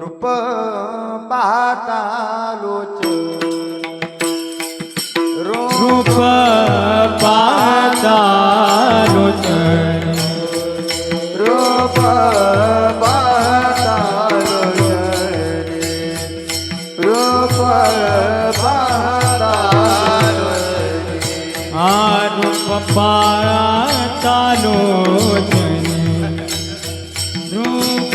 रूप पाहता रूप पाहता लोचन रूप पाहता लोचन रूप पाहता रूप पाहता लोचन रूप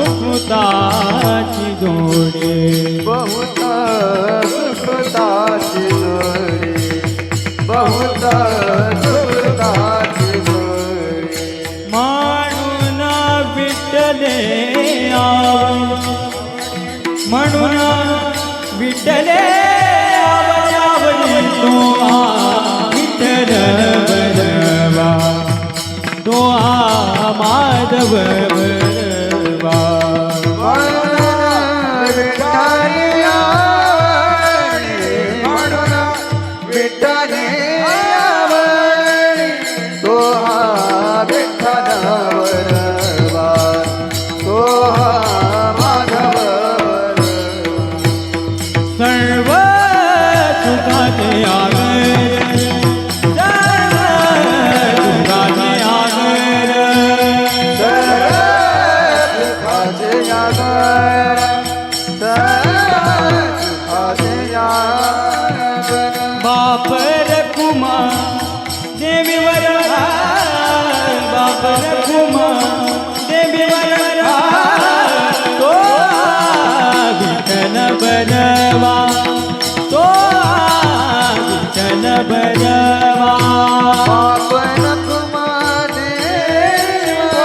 सुताची जोडे बहुत सुताची जोडे बहुत सुताची जोडे म्हणून विठले म्हणून विठले तो विठल बरवा माधव भजवा तो चन भजवा बापन कुमा देवर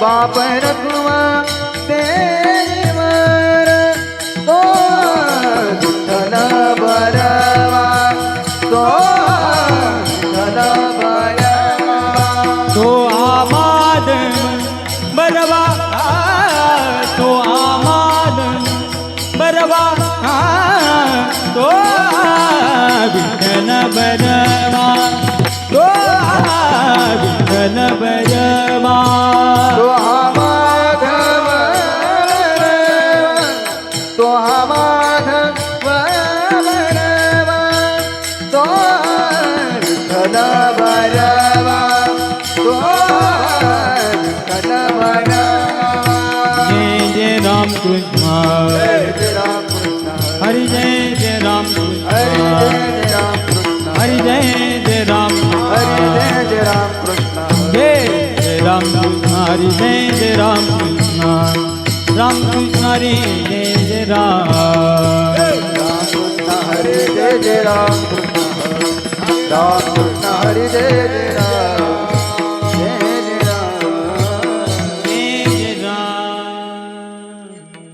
बापन देवर तो चन भजवा तो चन भजवा तो आबाद बरवा विघ्न भरवा दोहा विघ्न भरवा दोहा माधव दोहा माधव भरवा दोहा विघ्न भरवा दोहा जय जय राम कृष्ण जय जय राम कृष्ण રામ કૃષ્ણ હરે જય જય રામ કૃષ્ણ હરે જય જય રામ રામ હરે જય જય રામ